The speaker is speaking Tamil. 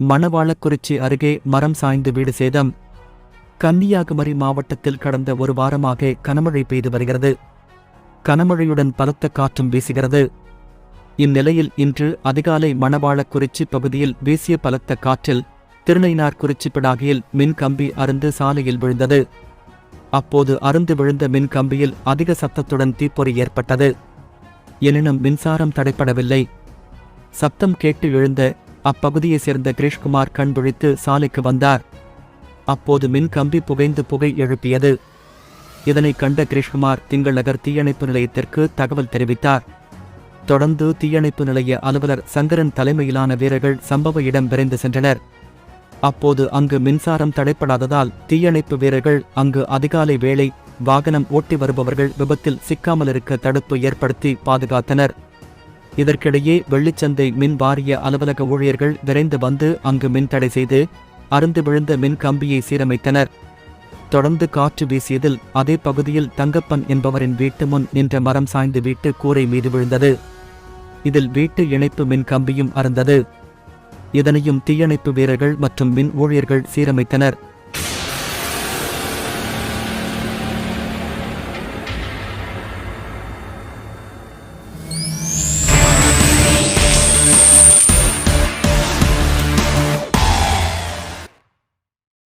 மணவாளக்குறிச்சி அருகே மரம் சாய்ந்து வீடு சேதம். கன்னியாகுமரி மாவட்டத்தில் கடந்த ஒரு வாரமாக கனமழை பெய்து வருகிறது. கனமழையுடன் பலத்த காற்றும் வீசுகிறது. இந்நிலையில் இன்று அதிகாலை மணவாளக்குறிச்சி பகுதியில் வீசிய பலத்த காற்றில் திருநைனார் குறிச்சி பிடாகியில் மின்கம்பி அருந்து சாலையில் விழுந்தது. அப்போது அருந்து விழுந்த மின்கம்பியில் அதிக சத்தத்துடன் தீப்பொறி ஏற்பட்டது. எனினும் மின்சாரம் தடைப்படவில்லை. சத்தம் கேட்டு எழுந்த அப்பகுதியைச் சேர்ந்த கிரீஷ்குமார் கண்விழித்து சாலைக்கு வந்தார். அப்போது மின் கம்பி புகைந்து புகை எழுப்பியது. இதனை கண்ட கிரீஷ்குமார் திங்கள் நகர் தீயணைப்பு நிலையத்திற்கு தகவல் தெரிவித்தார். தொடர்ந்து தீயணைப்பு நிலைய அலுவலர் சங்கரன் தலைமையிலான வீரர்கள் சம்பவ இடம் விரைந்து சென்றனர். அப்போது அங்கு மின்சாரம் தடைப்படாததால் தீயணைப்பு வீரர்கள் அங்கு அதிகாலை வேளை வாகனம் ஓட்டி வருபவர்கள் விபத்தில் சிக்காமல் இருக்க தடுப்பு ஏற்படுத்தி பாதுகாத்தனர். இதற்கிடையே வெள்ளிச்சந்தை மின் வாரிய அலுவலக ஊழியர்கள் விரைந்து வந்து அங்கு மின் தடை செய்து அருந்து விழுந்த மின் கம்பியை சீரமைத்தனர். தொடர்ந்து காற்று வீசியதில் அதே பகுதியில் தங்கப்பன் என்பவரின் வீட்டு முன் நின்ற மரம் சாய்ந்து வீட்டு கூரை மீது விழுந்தது. இதில் வீட்டு இணைப்பு மின் கம்பியும் அறந்தது. இதனையும் தீயணைப்பு வீரர்கள் மற்றும் மின் ஊழியர்கள் சீரமைத்தனர்.